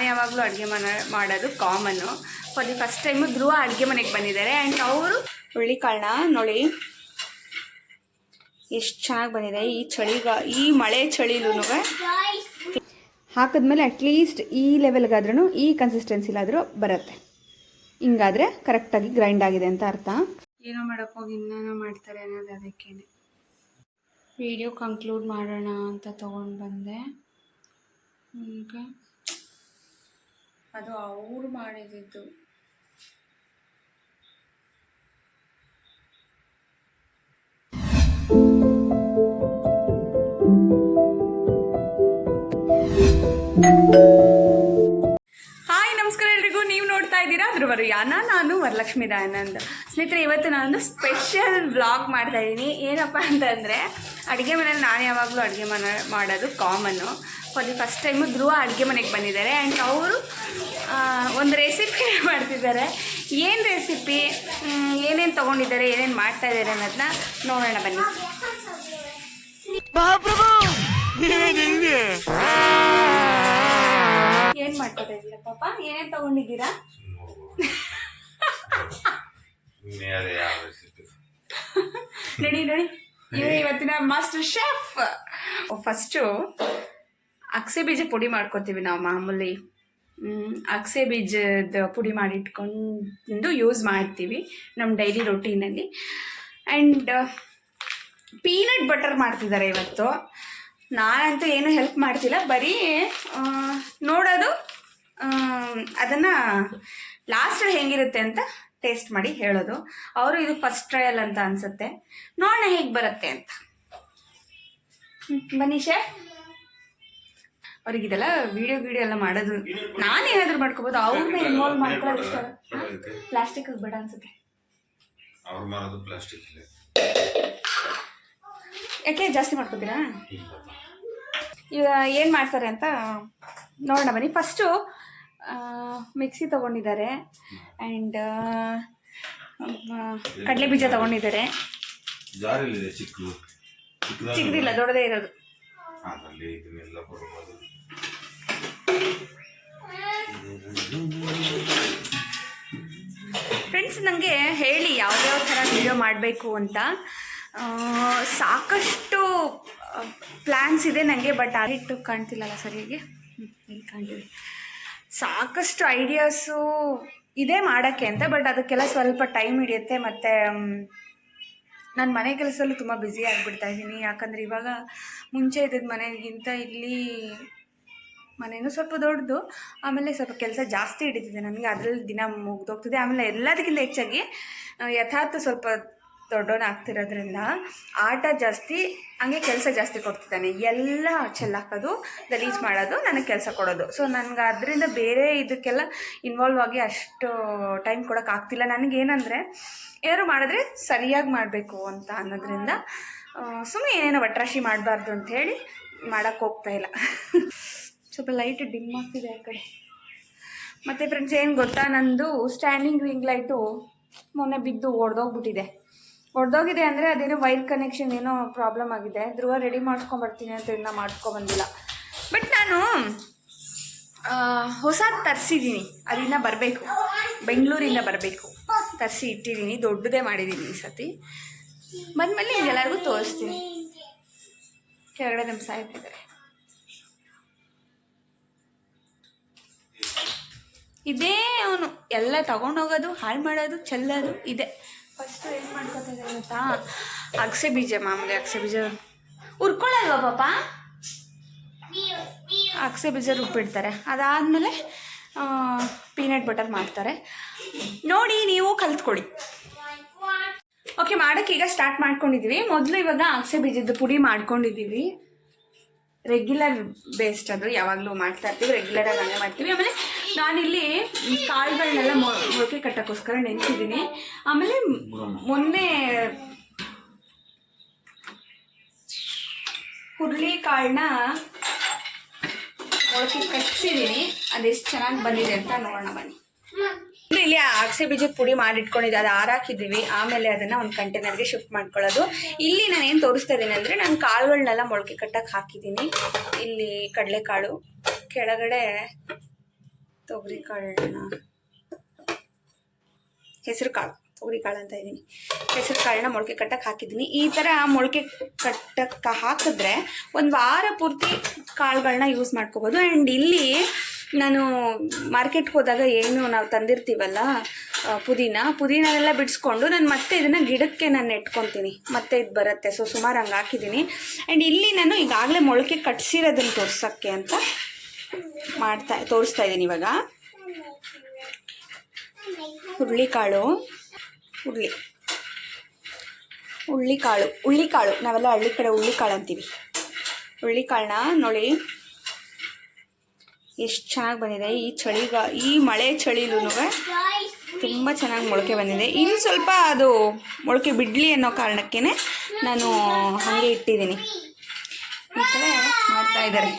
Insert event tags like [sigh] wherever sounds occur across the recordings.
ನಾನು ಯಾವಾಗಲೂ ಅಡುಗೆ ಮನೆ, ಮಾಡೋದು common. For the first time Dhruva ಅಡುಗೆ ಮನೆಗೆ ಬಂದಿದ್ದಾರೆ. ಆ್ಯಂಡ್ ಅವರು ಹುಳ್ಳಿಕಾಳನ್ನ ನೋಡಿ. ಎಷ್ಟು ಚೆನ್ನಾಗಿ ಬಂದಿದೆ ಈ ಚಳಿಗ ಈ ಮಳೆ ಚಳಿಲೂ ಹಾಕಿದ್ಮೇಲೆ ಅಟ್ಲೀಸ್ಟ್ ಈ ಲೆವೆಲ್ಗಾದ್ರೂ ಈ ಕನ್ಸಿಸ್ಟೆನ್ಸಿಲಾದರೂ ಬರುತ್ತೆ. ಹಿಂಗಾದರೆ ಕರೆಕ್ಟಾಗಿ ಗ್ರೈಂಡ್ ಆಗಿದೆ ಅಂತ ಅರ್ಥ. ಏನೋ ಮಾಡೋಕ್ಕೋಗಿ ಇನ್ನೇನೋ ಮಾಡ್ತಾರೆ ಅನ್ನೋದು ಅದಕ್ಕೇನೆ ವಿಡಿಯೋ ಕಂಕ್ಲೂಡ್ ಮಾಡೋಣ ಅಂತ ತೊಗೊಂಡು ಬಂದೆ. ಈಗ ಅದು ಅವ್ರು ಮಾಡಿದ್ದು. ಹಾಯ್, ನಮಸ್ಕಾರ ಎಲ್ರಿಗೂ. ನೀವು ನೋಡ್ತಾ ಇದ್ದೀರಾ ಧ್ರುವರು ಯಾನ ನಾನು ವರಲಕ್ಷ್ಮಿ ದಯಾನಂದ್. ಸ್ನೇಹಿತರೆ, ಇವತ್ತು ನಾನೊಂದು ಸ್ಪೆಷಲ್ ವ್ಲಾಗ್ ಮಾಡ್ತಾ ಇದ್ದೀನಿ. ಏನಪ್ಪ ಅಂತಂದರೆ, ಅಡುಗೆ ಮನೇಲಿ ನಾನು ಯಾವಾಗಲೂ ಅಡುಗೆ ಮನೆ ಮಾಡೋದು common for the first time Dhruva ಅಡುಗೆ ಮನೆಗೆ ಬಂದಿದ್ದಾರೆ ಆ್ಯಂಡ್ ಅವರು ಒಂದು ರೆಸಿಪಿ [laughs] ಮಾಡ್ತಿದ್ದಾರೆ. ಏನು ರೆಸಿಪಿ ಏನೇನು ತೊಗೊಂಡಿದ್ದಾರೆ ಏನೇನು ಮಾಡ್ತಾ ಇದ್ದಾರೆ ಅನ್ನೋದನ್ನ ನೋಡೋಣ ಬನ್ನಿ. ಏನು ಮಾಡ್ಕೊತಾ ಇದ್ದೀರಾ ಪಾಪ? ಏನೇನು ತೊಗೊಂಡಿದ್ದೀರಾ? ನಡಿ ನಡಿ. ಇವತ್ತಿನ ಮಾಸ್ಟರ್ ಶೆಫ್ ಫಸ್ಟು ಅಕ್ಸೆ ಬೀಜ ಪುಡಿ ಮಾಡ್ಕೊತೀವಿ ನಾವು ಮಾಮೂಲಿ. ಅಕ್ಸೆ ಬೀಜದ ಪುಡಿ ಮಾಡಿಟ್ಕೊಂಡು ಯೂಸ್ ಮಾಡ್ತೀವಿ ನಮ್ಮ ಡೈಲಿ ರೊಟೀನಲ್ಲಿ ಆ್ಯಂಡ್ ಪೀನಟ್ ಬಟರ್ ಮಾಡ್ತಿದ್ದಾರೆ ಇವತ್ತು. ನಾನಂತೂ ಏನು ಹೆಲ್ಪ್ ಮಾಡ್ತಿಲ್ಲ. ಬರೀ ನೋಡೋದು ಅದನ್ನು ಲಾಸ್ಟಲ್ಲಿ ಹೆಂಗಿರುತ್ತೆ ಅಂತ ಟೇಸ್ಟ್ ಮಾಡಿ ಹೇಳೋದು. ಅವರು ಇದು ಫಸ್ಟ್ ಟ್ರಯಲ್ ಅಂತ ಅನ್ಸುತ್ತೆ. ನೋಡೋಣ ಹೇಗೆ ಬರುತ್ತೆ ಅಂತ. ಬನ್ನಿ ಶೆಫ್ ಅವ್ರಿಗಿದೆಲ್ಲ ವಿಡಿಯೋ ವಿಡಿಯೋ ಎಲ್ಲ ಮಾಡೋದು. ಏನಾದರೂ ಮಾಡ್ಕೋಬೋದು ಅವ್ರನ್ನ ಇನ್ವಾಲ್ವ್ ಮಾಡ್ಕೊಳ್ಳೋದು ಇಷ್ಟ ಪ್ಲಾಸ್ಟಿಕ್ ಬೇಡ ಅನ್ಸುತ್ತೆ. ಅವ್ರು ಮಾಡೋದು ಪ್ಲಾಸ್ಟಿಕ್ ಯಾಕೆ ಜಾಸ್ತಿ ಮಾಡ್ಕೋತೀರಾ? ಈಗ ಏನು ಮಾಡ್ತಾರೆ ಅಂತ ನೋಡೋಣ ಬನ್ನಿ. First mixie ತೊಗೊಂಡಿದ್ದಾರೆ. ಆ್ಯಂಡ್ ಕಡಲೆ ಬೀಜ ತೊಗೊಂಡಿದ್ದಾರೆ. ಚಿಕ್ಕದಿಲ್ಲ ದೊಡ್ಡದೇ ಇರೋದು. ಫ್ರೆಂಡ್ಸ್ ನನಗೆ ಹೇಳಿ ಯಾವ್ಯಾವ ಥರ ವಿಡಿಯೋ ಮಾಡಬೇಕು ಅಂತ. ಸಾಕಷ್ಟು ಪ್ಲ್ಯಾನ್ಸ್ ಇದೆ ನನಗೆ ಬಟ್ ಅದಿಟ್ಟು ಕಾಣ್ತಿಲ್ಲಲ್ಲ ಸರಿಯಾಗಿ ಇಲ್ಲಿ ಕಾಣ್ತಿದೆ. ಸಾಕಷ್ಟು ಐಡಿಯಾಸು ಇದೆ ಮಾಡೋಕ್ಕೆ ಅಂತ ಬಟ್ ಅದಕ್ಕೆಲ್ಲ ಸ್ವಲ್ಪ ಟೈಮ್ ಹಿಡಿಯುತ್ತೆ. ಮತ್ತು ನಾನು ಮನೆ ಕೆಲಸಲ್ಲೂ ತುಂಬ ಬ್ಯುಸಿ ಆಗಿಬಿಡ್ತಾ ಇದ್ದೀನಿ. ಯಾಕಂದರೆ ಇವಾಗ ಮುಂಚೆ ಇದ್ದಿದ್ದ ಮನೆಗಿಂತ ಇಲ್ಲಿ ಮನೇನೂ ಸ್ವಲ್ಪ ದೊಡ್ಡದು, ಆಮೇಲೆ ಸ್ವಲ್ಪ ಕೆಲಸ ಜಾಸ್ತಿ ಹಿಡಿತಿದೆ ನನಗೆ, ಅದರಲ್ಲಿ ದಿನ ಮುಗ್ದೋಗ್ತಿದೆ. ಆಮೇಲೆ ಎಲ್ಲದಕ್ಕಿಂತ ಹೆಚ್ಚಾಗಿ ಯಥಾರ್ಥ ಸ್ವಲ್ಪ ದೊಡ್ಡವನಾಗ್ತಿರೋದ್ರಿಂದ ಆಟ ಜಾಸ್ತಿ, ಹಂಗೆ ಕೆಲಸ ಜಾಸ್ತಿ ಕೊಡ್ತಿದ್ದಾನೆ. ಎಲ್ಲ ಚೆಲ್ಲಾಕೋದು ಗಲೀಜು ಮಾಡೋದು, ನನಗೆ ಕೆಲಸ ಕೊಡೋದು. ಸೊ ನನಗೆ ಅದರಿಂದ ಬೇರೆ ಇದಕ್ಕೆಲ್ಲ ಇನ್ವಾಲ್ವ್ ಆಗಿ ಅಷ್ಟು ಟೈಮ್ ಕೊಡೋಕ್ಕಾಗ್ತಿಲ್ಲ ನನಗೇನಂದರೆ ಯಾರು ಮಾಡಿದ್ರೆ ಸರಿಯಾಗಿ ಮಾಡಬೇಕು ಅಂತ ಅನ್ನೋದ್ರಿಂದ ಸುಮ್ಮನೆ ಏನೇನೋ ಒಟ್ರಾಶಿ ಮಾಡಬಾರ್ದು ಅಂಥೇಳಿ ಮಾಡೋಕ್ಕೆ ಹೋಗ್ತಾ ಇಲ್ಲ. [laughs] ಸ್ವಲ್ಪ ಲೈಟ್ ಡಿಮ್ ಆಗ್ತಿದೆ ಆ ಕಡೆ. ಮತ್ತು ಫ್ರೆಂಡ್ಸ್ ಏನು ಗೊತ್ತಾ? ನಂದು ಸ್ಟ್ಯಾಂಡಿಂಗ್ ರಿಂಗ್ ಲೈಟು ಮೊನ್ನೆ ಬಿದ್ದು ಒಡೆದೋಗ್ಬಿಟ್ಟಿದೆ. ಒಡೆದೋಗಿದೆ ಅಂದರೆ ಅದೇನೋ ವೈರ್ ಕನೆಕ್ಷನ್ ಏನೋ ಪ್ರಾಬ್ಲಮ್ ಆಗಿದೆ. ಧ್ರುವ ರೆಡಿ ಮಾಡ್ಸ್ಕೊಂಬರ್ತೀನಿ ಅಂತ ಇನ್ನೂ ಮಾಡ್ಕೊಬಂದಿಲ್ಲ ಬಟ್ ನಾನು ಹೊಸದು ತರಿಸಿದ್ದೀನಿ ಅದಿನ್ನ ಬರಬೇಕು. ಬೆಂಗಳೂರಿಂದ ಬರಬೇಕು. ತರಿಸಿ ಇಟ್ಟಿದ್ದೀನಿ ದೊಡ್ಡದೇ ಮಾಡಿದ್ದೀನಿ ಈ ಸತಿ ಬಂದಮೇಲೆ ನಿಮ್ಗೆಲ್ಲರಿಗೂ ತೋರಿಸ್ತೀನಿ. ಕೆಳಗಡೆ ನಮ್ಮ ಸಾಯ್ತಾ ಇದೇ ಅವನು. ಎಲ್ಲ ತಗೊಂಡೋಗೋದು ಹಾಳು ಮಾಡೋದು, ಚೆಲ್ಲೋದು ಇದೆ. ಫಸ್ಟ್ ಏನು ಮಾಡ್ಕೊತಾ ಇದ್ದಾರೆ ಗೊತ್ತಾ? ಅಗಸೆ ಬೀಜ, ಮಾಮೂಲಿ ಅಗಸೆ ಬೀಜ. ಹುರ್ಕೊಳ್ಳಲ್ವಾ ಪಾಪ? ಅಗಸೆ ಬೀಜ ರುಬ್ಬಿಡ್ತಾರೆ. ಅದಾದಮೇಲೆ ಪೀನಟ್ ಬಟರ್ ಮಾಡ್ತಾರೆ. ನೋಡಿ, ನೀವು ಕಲ್ತ್ಕೊಡಿ. ಓಕೆ ಮಾಡೋಕ್ಕೆ ಈಗ ಸ್ಟಾರ್ಟ್ ಮಾಡ್ಕೊಂಡಿದ್ದೀವಿ ಮೊದಲು ಇವಾಗ ಅಗಸೆ ಬೀಜದ ಪುಡಿ ಮಾಡ್ಕೊಂಡಿದ್ದೀವಿ ರೆಗ್ಯುಲರ್ ಬೇಸ್ಡ್ ಅದು ಯಾವಾಗಲೂ ಮಾಡ್ತಾ ಇರ್ತೀವಿ. ರೆಗ್ಯುಲರಾಗಿ ಹಂಗೆ ಮಾಡ್ತೀವಿ. ಆಮೇಲೆ ನಾನಿಲ್ಲಿ ಕಾಳುಗಳನ್ನೆಲ್ಲ ಮೊಳಕೆ ಕಟ್ಟಕ್ಕೋಸ್ಕರ ನೆನೆಸಿದ್ದೀನಿ. ಆಮೇಲೆ ಮೊನ್ನೆ ಹುರುಳಿ ಕಾಳನ್ನ ಮೊಳಕೆ ಕಟ್ಟಿಸಿದ್ದೀನಿ ಅದೆಷ್ಟು ಚೆನ್ನಾಗಿ ಬಂದಿದೆ ಅಂತ ನೋಡೋಣ ಬನ್ನಿ. ಇಲ್ಲಿ ಅಗಸೆ ಬೀಜದ ಪುಡಿ ಮಾಡಿಟ್ಕೊಂಡಿದ್ದೆ. ಅದು ಹಾರಾಕಿದ್ದೀವಿ ಆಮೇಲೆ ಅದನ್ನು ಒಂದು ಕಂಟೈನರ್ಗೆ ಶಿಫ್ಟ್ ಮಾಡ್ಕೊಳ್ಳೋದು. ಇಲ್ಲಿ ನಾನು ಏನು ತೋರಿಸ್ತಾ ಇದ್ದೀನಿ ಅಂದರೆ ನಾನು ಕಾಳುಗಳನ್ನೆಲ್ಲ ಮೊಳಕೆ ಕಟ್ಟಕ್ಕೆ ಹಾಕಿದ್ದೀನಿ. ಇಲ್ಲಿ ಕಡಲೆಕಾಳು ಕೆಳಗಡೆ ತೊಗರಿ ಕಾಳನ್ನ ಹೆಸರು ಕಾಳು, ತೊಗರಿ ಕಾಳು ಅಂತ ಇದ್ದೀನಿ. ಹೆಸರು ಕಾಳನ್ನ ಮೊಳಕೆ ಕಟ್ಟಕ್ಕೆ ಹಾಕಿದ್ದೀನಿ. ಈ ಥರ ಮೊಳಕೆ ಕಟ್ಟಕ್ಕೆ ಹಾಕಿದ್ರೆ ಒಂದು ವಾರ ಪೂರ್ತಿ ಕಾಳುಗಳನ್ನ ಯೂಸ್ ಮಾಡ್ಕೋಬೋದು. ಆ್ಯಂಡ್ ಇಲ್ಲಿ ನಾನು ಮಾರ್ಕೆಟ್ಗೆ ಹೋದಾಗ ಏನು ನಾವು ತಂದಿರ್ತೀವಲ್ಲ ಪುದೀನ. ಪುದೀನನೆಲ್ಲ ಬಿಡಿಸ್ಕೊಂಡು ನಾನು ಮತ್ತೆ ಇದನ್ನು ಗಿಡಕ್ಕೆ ನಾನು ನೆಟ್ಕೊತೀನಿ. ಮತ್ತೆ ಇದು ಬರುತ್ತೆ. ಸೊ ಸುಮಾರು ಹಂಗೆ ಹಾಕಿದ್ದೀನಿ. ಆ್ಯಂಡ್ ಇಲ್ಲಿ ನಾನು ಈಗಾಗಲೇ ಮೊಳಕೆ ಕಟ್ಸಿರೋದನ್ನು ತೋರ್ಸೋಕ್ಕೆ ಅಂತ ಮಾಡ್ತಾ, ತೋರಿಸ್ತಾ ಇದ್ದೀನಿ ಇವಾಗ. ಹುರುಳಿಕಾಳು, ಹುರುಳಿ ಹುಳ್ಳಿಕಾಳು ಹುಳ್ಳಿಕಾಳು ನಾವೆಲ್ಲ ಹಳ್ಳಿ ಕಡೆ ಹುಳ್ಳಿಕಾಳು ಅಂತೀವಿ. ಹುಳ್ಳಿಕಾಳನ್ನ ನೋಡಿ. ಎಷ್ಟು ಚೆನ್ನಾಗಿ ಬಂದಿದೆ. ಈ ಚಳಿಗ, ಈ ಮಳೆ ಚಳಿಲೂ ತುಂಬ ಚೆನ್ನಾಗಿ ಮೊಳಕೆ ಬಂದಿದೆ. ಇನ್ನು ಸ್ವಲ್ಪ ಅದು ಮೊಳಕೆ ಬಿಡಲಿ ಅನ್ನೋ ಕಾರಣಕ್ಕೇ ನಾನು ಹಾಗೆ ಇಟ್ಟಿದ್ದೀನಿ. ಈ ಥರ ಮಾಡ್ತಾ ಇದ್ದಾರೆ.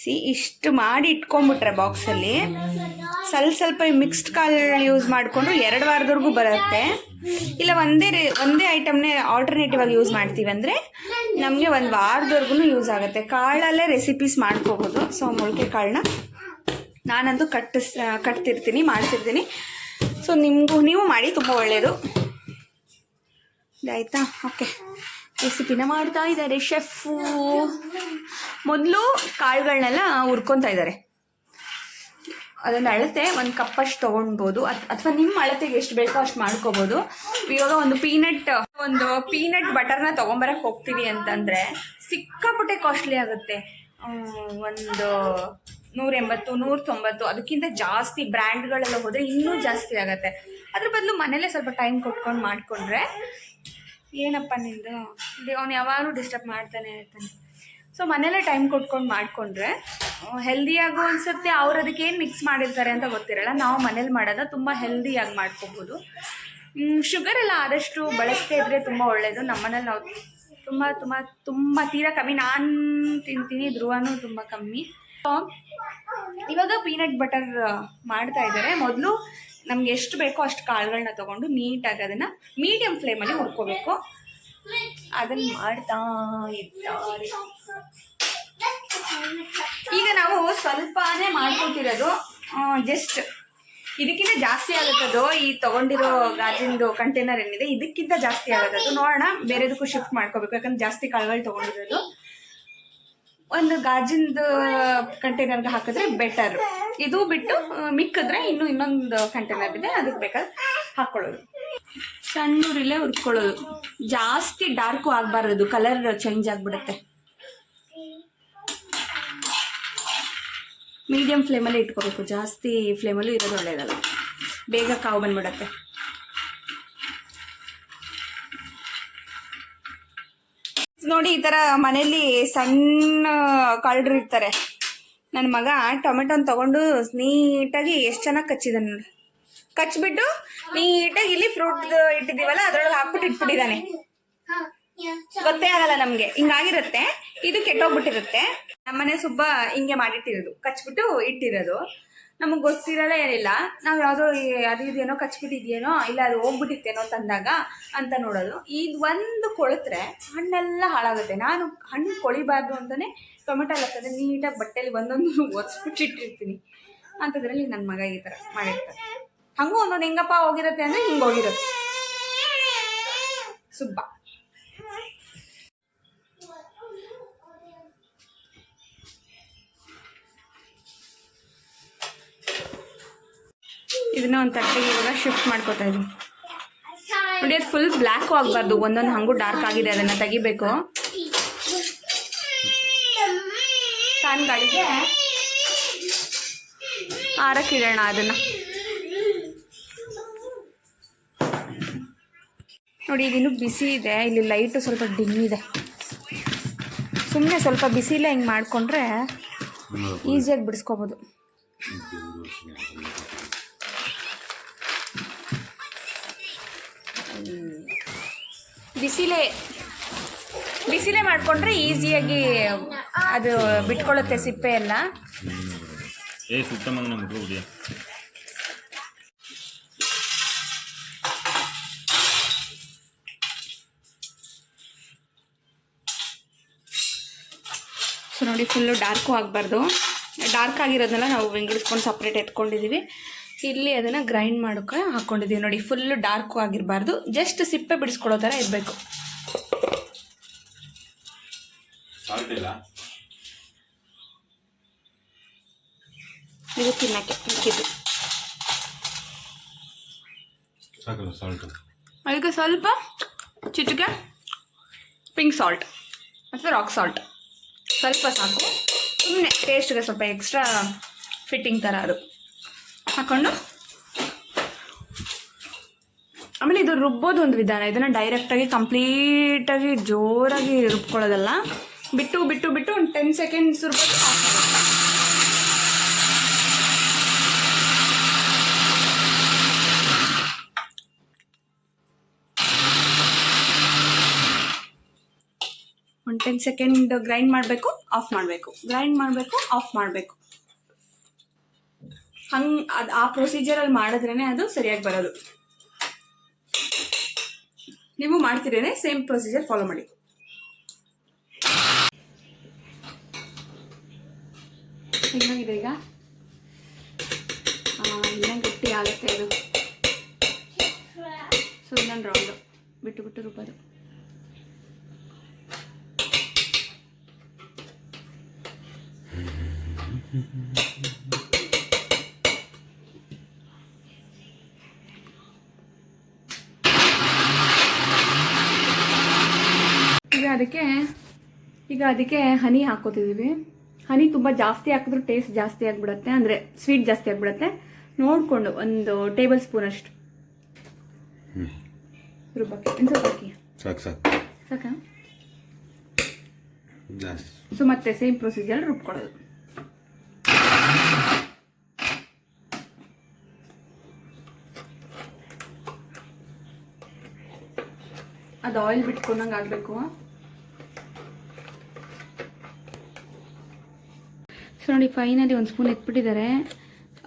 ಸಿ, ಇಷ್ಟು ಮಾಡಿ ಇಟ್ಕೊಂಡ್ಬಿಟ್ರೆ ಬಾಕ್ಸಲ್ಲಿ ಸ್ವಲ್ಪ ಸ್ವಲ್ಪ ಮಿಕ್ಸ್ಡ್ ಕಾಳು ಯೂಸ್ ಮಾಡಿಕೊಂಡು ಎರಡು ವಾರದವರೆಗೂ ಬರುತ್ತೆ. ಇಲ್ಲ, ಒಂದೇ ರೇ ಒಂದೇ ಐಟಮ್ನೇ ಆಲ್ಟರ್ನೇಟಿವ್ ಆಗಿ ಯೂಸ್ ಮಾಡ್ತೀವಿ ಅಂದರೆ ನಮಗೆ ಒಂದು ವಾರದವರೆಗೂ ಯೂಸ್ ಆಗುತ್ತೆ. ಕಾಳಲ್ಲೇ ರೆಸಿಪೀಸ್ ಮಾಡ್ಕೋಬೋದು. ಸೊ ಮೊಳಕೆ ಕಾಳನ್ನ ನಾನಂತೂ ಕಟ್ಟಿಸ್ ಕಟ್ತಿರ್ತೀನಿ, ಮಾಡ್ತಿರ್ತೀನಿ. ಸೊ ನಿಮಗೂ, ನೀವು ಮಾಡಿ ತುಂಬ ಒಳ್ಳೆಯದು ಆಯಿತಾ ಓಕೆ ರೆಸಿಪಿನ ಮಾಡ್ತಾ ಇದ್ದಾರೆ, ಶೆಫು. ಮೊದಲು ಕಾಳುಗಳನ್ನೆಲ್ಲ ಹುರ್ಕೊತಾ ಇದ್ದಾರೆ. ಅದೊಂದು ಅಳತೆ ಒಂದು ಕಪ್ಪಷ್ಟು ತೊಗೊಳ್ಬೋದು ಅಥವಾ ನಿಮ್ಮ ಅಳತೆಗೆ ಎಷ್ಟು ಬೇಕೋ ಅಷ್ಟು ಮಾಡ್ಕೋಬೋದು. ಇವಾಗ ಒಂದು ಪೀನಟ್ ಒಂದು ಪೀನಟ್ ಬಟರ್ನ ತೊಗೊಂಬರಕ್ಕೆ ಹೋಗ್ತೀವಿ ಅಂತಂದರೆ ಸಿಕ್ಕಾಪಟ್ಟೆ ಕಾಸ್ಟ್ಲಿ ಆಗುತ್ತೆ. ಒಂದು ನೂರ ಎಂಬತ್ತು ನೂರ ತೊಂಬತ್ತು ಅದಕ್ಕಿಂತ ಜಾಸ್ತಿ ಬ್ರ್ಯಾಂಡ್ಗಳೆಲ್ಲ ಹೋದರೆ ಇನ್ನೂ ಜಾಸ್ತಿ ಆಗುತ್ತೆ. ಅದ್ರ ಬದಲು ಮನೇಲೇ ಸ್ವಲ್ಪ ಟೈಮ್ ಕೊಟ್ಕೊಂಡು ಮಾಡಿಕೊಂಡ್ರೆ ಏನಪ್ಪ ನಿಂದು? ಅವ್ನು ಯಾವಾಗಲೂ ಡಿಸ್ಟರ್ಬ್ ಮಾಡ್ತಾನೆ ಇರ್ತಾನೆ. ಸೊ ಮನೇಲೇ ಟೈಮ್ ಕೊಟ್ಕೊಂಡು ಮಾಡಿಕೊಂಡ್ರೆ ಹೆಲ್ದಿಯಾಗೂ ಅನಿಸುತ್ತೆ, ಅವ್ರು ಅದಕ್ಕೆ ಏನು ಮಿಕ್ಸ್ ಮಾಡಿರ್ತಾರೆ ಅಂತ ಗೊತ್ತಿರಲ್ಲ. ನಾವು ಮನೇಲಿ ಮಾಡೋದ ತುಂಬ ಹೆಲ್ದಿಯಾಗಿ ಮಾಡ್ಕೋಬೋದು. ಶುಗರ್ ಎಲ್ಲ ಆದಷ್ಟು ಬಳಸದೇ ಇದ್ದರೆ ತುಂಬ ಒಳ್ಳೆಯದು ನಮ್ಮನೇಲಿ ನಾವು ತುಂಬ ತುಂಬ ತುಂಬ ತೀರಾ ಕಮ್ಮಿ. ನಾನು ತಿಂತೀನಿ, ಧ್ರುವನೂ ತುಂಬ ಕಮ್ಮಿ. ಇವಾಗ ಪೀನಟ್ ಬಟರ್ ಮಾಡ್ತಾ ಇದ್ದಾರೆ. ಮೊದಲು ನಮ್ಗೆ ಎಷ್ಟು ಬೇಕೋ ಅಷ್ಟು ಕಾಳುಗಳನ್ನ ತಗೊಂಡು ನೀಟಾಗಿ ಅದನ್ನು ಫ್ಲೇಮ್ ಫ್ಲೇಮಲ್ಲಿ ಹುರ್ಕೋಬೇಕು. ಅದನ್ನು ಮಾಡ್ತಾ ಇದ್ದಾರೆ. ಈಗ ನಾವು ಸ್ವಲ್ಪನೇ ಮಾಡ್ಕೊತಿರೋದು ಜಸ್ಟ್ ಇದಕ್ಕಿಂತ ಜಾಸ್ತಿ ಆಗುತ್ತದು, ಈ ತಗೊಂಡಿರೋ ಗಾಜಿಂದು ಕಂಟೈನರ್ ಏನಿದೆ, ಇದಕ್ಕಿಂತ ಜಾಸ್ತಿ ಆಗುತ್ತದು ನೋಡೋಣ. ಬೇರೆದಕ್ಕೂ ಶಿಫ್ಟ್ ಮಾಡ್ಕೋಬೇಕು, ಯಾಕಂದ್ರೆ ಜಾಸ್ತಿ ಕಾಳುಗಳು ತೊಗೊಂಡಿರೋದು. ಒಂದು ಗಾಜಿಂದು ಕಂಟೈನರ್ಗೆ ಹಾಕಿದ್ರೆ ಬೆಟರ್ ಇದು ಬಿಟ್ಟು ಮಿಕ್ಕಿದ್ರೆ ಇನ್ನು ಇನ್ನೊಂದು ಕಂಟೈನರ್ ಇದೆ, ಅದಕ್ಕೆ ಬೇಕಾದ್ರೆ ಹಾಕ್ಕೊಳ್ಳೋದು ಸಣ್ಣೂರಿಲ್ಲೇ ಹುರ್ಕೊಳ್ಳೋದು. ಜಾಸ್ತಿ ಡಾರ್ಕು ಆಗಬಾರ್ದು ಕಲರ್ ಚೇಂಜ್ ಆಗಿಬಿಡುತ್ತೆ. ಮೀಡಿಯಮ್ ಫ್ಲೇಮಲ್ಲಿ ಇಟ್ಕೋಬೇಕು, ಜಾಸ್ತಿ ಫ್ಲೇಮಲ್ಲೂ ಇರೋದು ಒಳ್ಳೆಯದಲ್ಲ ಬೇಗ ಕಾವು ಬಂದ್ಬಿಡತ್ತೆ. ನೋಡಿ ಈ ಥರ ಮನೇಲಿ ಸಣ್ಣ ಕಳ್ಳರು ಇರ್ತಾರೆ. ನನ್ನ ಮಗ ಟೊಮೆಟೊನ ತಗೊಂಡು ನೀಟಾಗಿ ಎಷ್ಟು ಚೆನ್ನಾಗಿ ಕಚ್ಚಿದಾನೆ ನೋಡಿ. ಕಚ್ಬಿಟ್ಟು ನೀಟಾಗಿ ಇಲ್ಲಿ ಫ್ರೂಟ್ ಇಟ್ಟಿದ್ದೀವಲ್ಲ, ಅದ್ರೊಳಗೆ ಹಾಕ್ಬಿಟ್ಟು ಇಟ್ಬಿಟ್ಟಿದ್ದಾನೆ. ಗೊತ್ತೇ ಆಗಲ್ಲ ನಮಗೆ. ಹಿಂಗಾಗಿರುತ್ತೆ. ಇದು ಕೆಟ್ಟೋಗ್ಬಿಟ್ಟಿರುತ್ತೆ. ನಮ್ಮನೆ ಸುಬ್ಬ ಹಿಂಗೆ ಮಾಡಿಟ್ಟಿರೋದು. ಕಚ್ಬಿಟ್ಟು ಇಟ್ಟಿರೋದು. ನಮಗೆ ಗೊತ್ತಿರಲ್ಲ ಏನಿಲ್ಲ. ನಾವು ಯಾವುದೋ ಅದು ಇದೇನೋ ಕಚ್ಬಿಟ್ಟಿದ್ಯೇನೋ, ಇಲ್ಲ ಅದು ಹೋಗ್ಬಿಟ್ಟಿತ್ತೇನೋ ತಂದಾಗ ಅಂತ ನೋಡೋದು. ಇದು ಒಂದು ಕೊಳೆತ್ರೆ ಹಣ್ಣೆಲ್ಲ ಹಾಳಾಗುತ್ತೆ. ನಾನು ಹಣ್ಣು ಕೊಳಿಬಾರ್ದು ಅಂತಲೇ ಟೊಮೆಟೊ ಹಾಕಿದ್ರೆ ನೀಟಾಗಿ ಬಟ್ಟೆಲಿ ಒಂದೊಂದು [laughs] ಒರೆಸ್ಬಿಟ್ಟು ಅಂಥದ್ರಲ್ಲಿ ನನ್ನ ಮಗ ಈ ಥರ ಮಾಡಿರ್ತಾರೆ ಹಂಗೂ ಒಂದೊಂದು ಹೆಂಗಪ್ಪ ಹೋಗಿರುತ್ತೆ ಅಂದರೆ ಹಿಂಗೆ ಹೋಗಿರುತ್ತೆ. ಸುಬ್ಬ. ಇದನ್ನ ಒಂದು ತಟ್ಟೆಗೆ ಇವಾಗ ಶಿಫ್ಟ್ ಮಾಡ್ಕೋತಾ ಇದ್ದೀನಿ ನೋಡಿ ಅದು ಫುಲ್ ಬ್ಲ್ಯಾಕು ಆಗಬಾರ್ದು. ಒಂದೊಂದು ಹಂಗೂ ಡಾರ್ಕ್ ಆಗಿದೆ ಅದನ್ನು ತೆಗಿಬೇಕು. ಫ್ಯಾನ್ ಗಾಳಿಗೆ ಆರಕ್ಕಿಡೋಣ ಅದನ್ನು. ನೋಡಿ ಇದಿನ್ನೂ ಬಿಸಿ ಇದೆ. ಇಲ್ಲಿ ಲೈಟು ಸ್ವಲ್ಪ ಡಿಮ್ ಇದೆ. ಸುಮ್ಮನೆ ಸ್ವಲ್ಪ ಬಿಸಿಲೇ ಹಿಂಗೆ ಮಾಡಿಕೊಂಡ್ರೆ ಈಸಿಯಾಗಿ ಬಿಡಿಸ್ಕೋಬೋದು. ಬಿಸಿಲೇ ಬಿಸಿಲೇ ಮಾಡಿಕೊಂಡ್ರೆ ಈಸಿಯಾಗಿ ಅದು ಬಿಟ್ಕೊಳ್ಳುತ್ತೆ ಸಿಪ್ಪೆ ಎಲ್ಲ ಏ ಸೊ ನೋಡಿ ಫುಲ್ಲು ಡಾರ್ಕು ಆಗಬಾರ್ದು. ಡಾರ್ಕ್ ಆಗಿರೋದನ್ನೆಲ್ಲ ನಾವು ವಿಂಗಡಿಸ್ಕೊಂಡು ಸಪ್ರೇಟ್ ಎತ್ಕೊಂಡಿದ್ದೀವಿ ಇಲ್ಲಿ ಅದನ್ನು ಗ್ರೈಂಡ್ ಮಾಡೋಕೆ ಹಾಕ್ಕೊಂಡಿದ್ದೀವಿ ನೋಡಿ ಫುಲ್ಲು ಡಾರ್ಕು ಆಗಿರಬಾರ್ದು. ಜಸ್ಟ್ ಸಿಪ್ಪೆ ಬಿಡಿಸ್ಕೊಳ್ಳೋ ಥರ ಇರಬೇಕು. ಇದು ತಿನ್ನಕ್ಕೆ ಅದಕ್ಕೆ ಸ್ವಲ್ಪ ಚಿಟಿಕೆ ಪಿಂಕ್ ಸಾಲ್ಟ್ ಅಥವಾ ರಾಕ್ ಸಾಲ್ಟ್ ಸ್ವಲ್ಪ ಸಾಕು. ಸುಮ್ಮನೆ ಟೇಸ್ಟ್ಗೆ ಸ್ವಲ್ಪ ಎಕ್ಸ್ಟ್ರಾ ಫಿಟ್ಟಿಂಗ್ ಥರ ಅದು. ಹಾಕ್ಕೊಂಡು ಆಮೇಲೆ ಇದು ರುಬ್ಬೋದು ಒಂದು ವಿಧಾನ. ಇದನ್ನು ಡೈರೆಕ್ಟಾಗಿ ಕಂಪ್ಲೀಟಾಗಿ ಜೋರಾಗಿ ರುಬ್ಕೊಳ್ಳೋದಲ್ಲ. ಬಿಟ್ಟು ಬಿಟ್ಟು ಬಿಟ್ಟು ಒಂದು ಟೆನ್ ಸೆಕೆಂಡ್ಸ್ ರುಬ್ಬೋದು ಒಂದು ಟೆನ್ ಸೆಕೆಂಡ್ ಗ್ರೈಂಡ್ ಮಾಡಬೇಕು ಆಫ್ ಮಾಡಬೇಕು. ಗ್ರೈಂಡ್ ಮಾಡಬೇಕು ಆಫ್ ಮಾಡಬೇಕು. ಹಂಗೆ ಅದು ಆ ಪ್ರೊಸೀಜರಲ್ಲಿ ಮಾಡಿದ್ರೇನೆ ಅದು ಸರಿಯಾಗಿ ಬರೋದು. ನೀವು ಮಾಡ್ತಿರೇನೆ ಸೇಮ್ ಪ್ರೊಸೀಜರ್ ಫಾಲೋ ಮಾಡಿ. ಹೆಂಗಾಗಿದೆ ಈಗ? ಇನ್ನೊಂದು ಗಟ್ಟಿ ಆಗುತ್ತೆ ಇದು? ಸೊ ಇನ್ನೊಂದು ರೌಂಡು ಬಿಟ್ಟು ಬಿಟ್ಟು ರುಬ್ಬೋದು. ಅದಕ್ಕೆ ಈಗ ಅದಕ್ಕೆ ಹನಿ ಹಾಕೋತಿದ್ದೀವಿ ಹನಿ ತುಂಬ ಜಾಸ್ತಿ ಹಾಕಿದ್ರೂ ಟೇಸ್ಟ್ ಜಾಸ್ತಿ ಆಗಿಬಿಡುತ್ತೆ. ಅಂದರೆ ಸ್ವೀಟ್ ಜಾಸ್ತಿ ಆಗಿಬಿಡುತ್ತೆ. ನೋಡಿಕೊಂಡು ಒಂದು ಟೇಬಲ್ ಸ್ಪೂನ್ ಅಷ್ಟು. ರುಬ್ಬಕ್ಕೆ ಇನ್ನು ಸ್ವಲ್ಪ ಹಾಕಿ ಸಾಕು ಸಾಕು. ಸಾಕಾ? ಜಾಸ್ತಿ. ಸೊ ಮತ್ತೆ ಸೇಮ್ ಪ್ರೊಸೀಜರ್ ರುಬ್ಕೊಳ್ಳೋದು. ಅದು ಆಯಿಲ್ ಬಿಟ್ಕೊಂಡಂಗೆ ಆಗಬೇಕು. ನೋಡಿ ಫೈನಲಿ ಒಂದು ಸ್ಪೂನ್ ಎತ್ಬಿಟ್ಟಿದ್ದಾರೆ.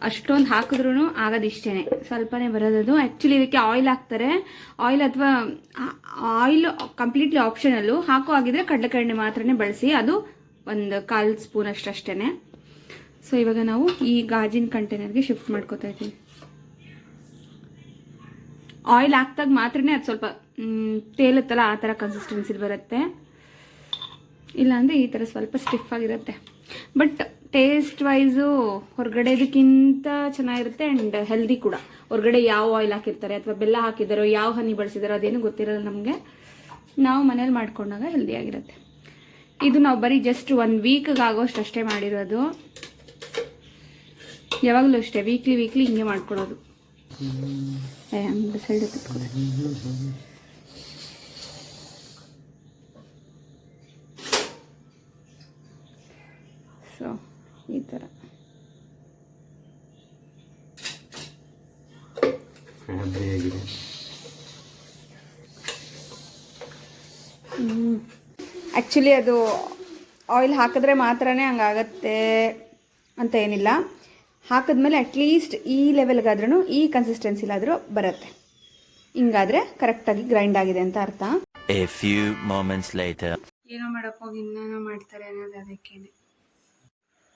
ಅಷ್ಟೊಂದು ಹಾಕಿದ್ರೂ ಆಗೋದಿಷ್ಟೇ ಸ್ವಲ್ಪನೇ ಬರೋದದು ಆ್ಯಕ್ಚುಲಿ ಇದಕ್ಕೆ ಆಯಿಲ್ ಹಾಕ್ತಾರೆ. ಆಯಿಲ್ ಅಥವಾ ಆಯಿಲ್ ಕಂಪ್ಲೀಟ್ಲಿ ಆಪ್ಷನಲ್ಲು ಹಾಕೋ ಆಗಿದ್ರೆ ಕಡಲೆಕಣ್ಣೆ ಮಾತ್ರನೇ ಬಳಸಿ. ಅದು ಒಂದು ಕಾಲು ಸ್ಪೂನ್ ಅಷ್ಟೇ ಸೊ ಇವಾಗ ನಾವು ಈ ಗಾಜಿನ ಕಂಟೈನರ್ಗೆ ಶಿಫ್ಟ್ ಮಾಡ್ಕೋತಾ ಇದ್ದೀವಿ. ಆಯಿಲ್ ಹಾಕ್ದಾಗ ಮಾತ್ರನೇ ಅದು ಸ್ವಲ್ಪ ತೇಲುತ್ತಲ್ಲ, ಆ ಥರ ಕನ್ಸಿಸ್ಟೆನ್ಸಿ ಬರುತ್ತೆ. ಇಲ್ಲಾಂದರೆ ಈ ಥರ ಸ್ವಲ್ಪ ಸ್ಟಿಫ್ ಆಗಿರುತ್ತೆ. ಬಟ್ ಟೇಸ್ಟ್ ವೈಸು ಹೊರಗಡೆದಕ್ಕಿಂತ ಚೆನ್ನಾಗಿರುತ್ತೆ ಆ್ಯಂಡ್ ಹೆಲ್ದಿ ಕೂಡ. ಹೊರಗಡೆ ಯಾವ ಆಯಿಲ್ ಹಾಕಿರ್ತಾರೆ ಅಥವಾ ಬೆಲ್ಲ ಹಾಕಿದ್ದಾರೋ ಯಾವ ಹನಿ ಬಳಸಿದಾರೋ ಅದೇನು ಗೊತ್ತಿರಲ್ಲ ನಮಗೆ. ನಾವು ಮನೇಲಿ ಮಾಡ್ಕೊಂಡಾಗ ಹೆಲ್ದಿಯಾಗಿರುತ್ತೆ ಇದು ನಾವು ಬರೀ ಜಸ್ಟ್ ಒನ್ ವೀಕ್ಗೆ ಆಗೋಷ್ಟು ಅಷ್ಟೇ ಮಾಡಿರೋದು. ಯಾವಾಗಲೂ ಅಷ್ಟೇ ವೀಕ್ಲಿ ವೀಕ್ಲಿ ಹಿಂಗೆ ಮಾಡ್ಕೊಡೋದು ಸೊ ಈ ಥರ ಆಗಿದೆ. ಆ್ಯಕ್ಚುಲಿ ಅದು ಆಯಿಲ್ ಹಾಕಿದ್ರೆ ಮಾತ್ರನೇ ಹಂಗಾಗತ್ತೆ ಅಂತ ಏನಿಲ್ಲ. ಹಾಕಿದ್ಮೇಲೆ ಅಟ್ಲೀಸ್ಟ್ ಈ ಲೆವೆಲ್ಗಾದ್ರೂ ಈ ಕನ್ಸಿಸ್ಟೆನ್ಸಿಲಾದರೂ ಬರುತ್ತೆ. ಹಿಂಗಾದ್ರೆ ಕರೆಕ್ಟಾಗಿ ಗ್ರೈಂಡ್ ಆಗಿದೆ ಅಂತ ಅರ್ಥ. A few moments later. ಏನೋ ಮಾಡೋಕ್ಕೆ ಹೋಗಿ ಇನ್ನೇನೋ ಮಾಡ್ತಾರೆ ಅನ್ನೋದು ಅದಕ್ಕೇನೆ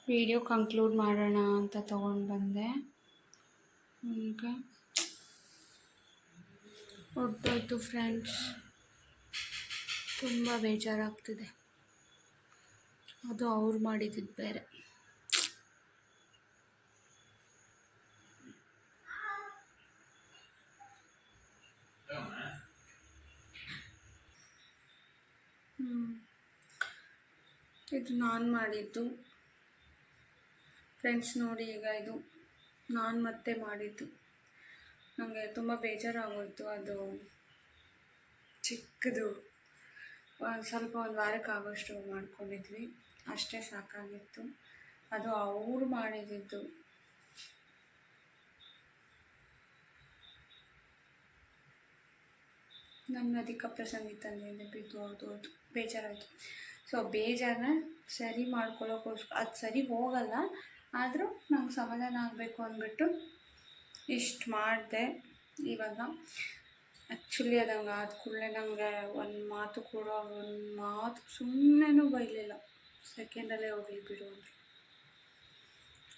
ವಿಡಿಯೋ ಕಂಕ್ಲೂಡ್ ಮಾಡೋಣ ಅಂತ ತೊಗೊಂಡು ಬಂದೆ. ಈಗ ಹೊರಟೋಯ್ತು ಫ್ರೆಂಡ್ಸ್ ತುಂಬ ಬೇಜಾರಾಗ್ತಿದೆ. ಅದು ಅವ್ರು ಮಾಡಿದ್ದು ಬೇರೆ. ಇದು ನಾನು ಮಾಡಿದ್ದು. ಫ್ರೆಂಡ್ಸ್ ನೋಡಿ ಈಗ ಇದು ನಾನು ಮತ್ತೆ ಮಾಡಿದ್ದು. ನನಗೆ ತುಂಬ ಬೇಜಾರಾಗೋಯಿತು. ಅದು ಚಿಕ್ಕದು. ಒಂದು ಸ್ವಲ್ಪ ಒಂದು ವಾರಕ್ಕೆ ಆಗೋಷ್ಟು ಮಾಡ್ಕೊಂಡಿದ್ವಿ. ಅಷ್ಟೇ ಸಾಕಾಗಿತ್ತು. ಅದು ಅವರು ಮಾಡಿದ್ದು. ನನ್ನ ಅಧಿಕ ಸಂಗೀತ ತಂದೆ ಬಿದ್ದು ಅದು ಅದು. ಬೇಜಾರಾಯಿತು. ಸೊ ಬೇಜಾರನ್ನ ಸರಿ ಮಾಡ್ಕೊಳ್ಳೋಕ್ಕೋಸ್ಕರ ಅದು ಸರಿ ಹೋಗಲ್ಲ. ಆದರೂ ನಂಗೆ ಸಮಾಧಾನ ಆಗಬೇಕು ಅಂದ್ಬಿಟ್ಟು ಇಷ್ಟು ಮಾಡಿದೆ. ಇವಾಗ ಆ್ಯಕ್ಚುಲಿ ಅದು ಹಂಗೆ ಆದ ಕೂಡಲೇ ನನಗೆ ಒಂದು ಮಾತು ಕೂಡ, ಒಂದು ಮಾತು ಸುಮ್ಮನೆನೂ ಬೈಲಿಲ್ಲ. ಸೆಕೆಂಡಲ್ಲೇ ಹೋಗಲಿ ಬಿಡು ಅಂತ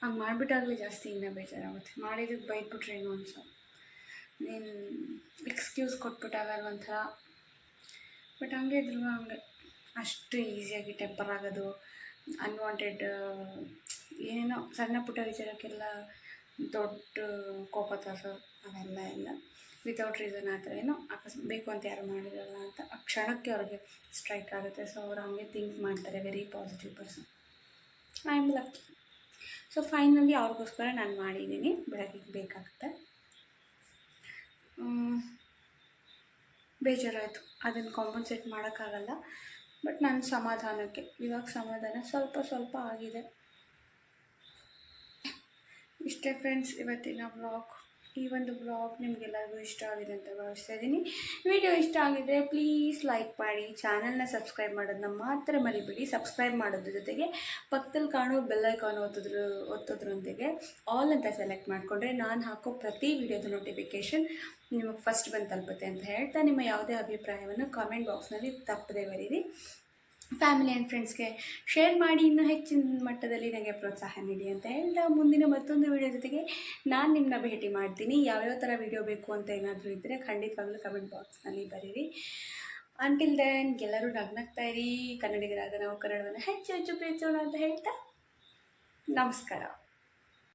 ಹಂಗೆ ಮಾಡಿಬಿಟ್ಟಾಗಲೇ ಜಾಸ್ತಿ ಇನ್ನೂ ಬೇಜಾರಾಗುತ್ತೆ. ಮಾಡಿದ್ದಕ್ಕೆ ಬೈದ್ಬಿಟ್ರೆ ಏನು ಅನ್ಸೋ ನೀನು ಎಕ್ಸ್ಕ್ಯೂಸ್ ಕೊಟ್ಬಿಟ್ಟಾಗ ಒಂಥರ? ಬಟ್ ಹಂಗೆ ಇದ್ರು ಹಂಗೆ. ಅಷ್ಟು ಈಸಿಯಾಗಿ ಟೆಂಪರ್ ಆಗೋದು ಅನ್ವಾಂಟೆಡ್ ಏನೇನೋ ಸಣ್ಣ ಪುಟ್ಟ ವಿಚಾರಕ್ಕೆಲ್ಲ ದೊಡ್ಡ ಕೋಪ ತರಿಸೋದು ಅವೆಲ್ಲ ಇಲ್ಲ. ವಿತೌಟ್ ರೀಸನ್ ಆ ಥರ ಏನೋ ಅಕಸ್ ಬೇಕು ಅಂತ ಯಾರು ಮಾಡಿರಲ್ಲ ಅಂತ ಆ ಕ್ಷಣಕ್ಕೆ ಅವ್ರಿಗೆ ಸ್ಟ್ರೈಕ್ ಆಗುತ್ತೆ. ಸೊ ಅವ್ರು ಹಂಗೆ ಥಿಂಕ್ ಮಾಡ್ತಾರೆ very positive person I am lucky so finally ಅವ್ರಿಗೋಸ್ಕರ ನಾನು ಮಾಡಿದ್ದೀನಿ. ಬೆಳಗ್ಗೆ ಬೇಕಾಗುತ್ತೆ. ಬೇಜಾರಾಯಿತು. ಅದನ್ನು ಕಾಂಪನ್ಸೇಟ್ ಮಾಡೋಕ್ಕಾಗಲ್ಲ. ಬಟ್ ನನ್ನ ಸಮಾಧಾನಕ್ಕೆ, ಇವಾಗ ಸಮಾಧಾನ ಸ್ವಲ್ಪ ಸ್ವಲ್ಪ ಆಗಿದೆ. ಇಷ್ಟೇ ಫ್ರೆಂಡ್ಸ್ ಇವತ್ತಿನ ಬ್ಲಾಗ್ ಈ ಒಂದು ಬ್ಲಾಗ್ ನಿಮಗೆಲ್ಲರಿಗೂ ಇಷ್ಟ ಆಗಿದೆ ಅಂತ ಭಾವಿಸ್ತಾ ಇದ್ದೀನಿ. ವಿಡಿಯೋ ಇಷ್ಟ ಆಗಿದ್ರೆ ಪ್ಲೀಸ್ ಲೈಕ್ ಮಾಡಿ ಚಾನಲ್ನ ಸಬ್ಸ್ಕ್ರೈಬ್ ಮಾಡೋದನ್ನ ಮಾತ್ರ ಮರಿಬೇಡಿ. ಸಬ್ಸ್ಕ್ರೈಬ್ ಮಾಡೋದ್ರ ಜೊತೆಗೆ ಪಕ್ಕದಲ್ಲಿ ಕಾಣೋ ಬೆಲ್ಲೈಕಾನ್ ಒತ್ತೋದ್ರ ಒತ್ತೋದ್ರೊಂದಿಗೆ ಆಲ್ ಅಂತ ಸೆಲೆಕ್ಟ್ ಮಾಡಿಕೊಂಡ್ರೆ ನಾನು ಹಾಕೋ ಪ್ರತಿ ವಿಡಿಯೋದ ನೋಟಿಫಿಕೇಷನ್ ನಿಮಗೆ ಫಸ್ಟ್ ಬಂದು ತಲುಪುತ್ತೆ ಅಂತ ಹೇಳ್ತಾ, ನಿಮ್ಮ ಯಾವುದೇ ಅಭಿಪ್ರಾಯವನ್ನು ಕಾಮೆಂಟ್ ಬಾಕ್ಸ್ನಲ್ಲಿ ತಪ್ಪದೆ ಬರೀರಿ. ಫ್ಯಾಮಿಲಿ ಆ್ಯಂಡ್ ಫ್ರೆಂಡ್ಸ್ಗೆ ಶೇರ್ ಮಾಡಿ ಇನ್ನೂ ಹೆಚ್ಚಿನ ಮಟ್ಟದಲ್ಲಿ ನನಗೆ ಪ್ರೋತ್ಸಾಹ ನೀಡಿ ಅಂತ ಹೇಳ್ತಾ ಮುಂದಿನ ಮತ್ತೊಂದು ವಿಡಿಯೋ ಜೊತೆಗೆ ನಾನು ನಿಮ್ಮನ್ನ ಭೇಟಿ ಮಾಡ್ತೀನಿ. ಯಾವ್ಯಾವ ಥರ ವಿಡಿಯೋ ಬೇಕು ಅಂತ ಏನಾದರೂ ಇದ್ದರೆ ಖಂಡಿತವಾಗಲೂ ಕಮೆಂಟ್ ಬಾಕ್ಸ್ನಲ್ಲಿ ಬರೀರಿ. ಅಂಟಿಲ್ ದೆನ್ ಎಲ್ಲರೂ ನಗ್ನಗ್ತಾ ಇರಿ. ಕನ್ನಡಿಗರಾದ ನಾವು ಕನ್ನಡವನ್ನು ಹೆಚ್ಚು ಹೆಚ್ಚು ಪ್ರೀತಿಸೋಣ ಅಂತ ಹೇಳ್ತಾ ನಮಸ್ಕಾರ.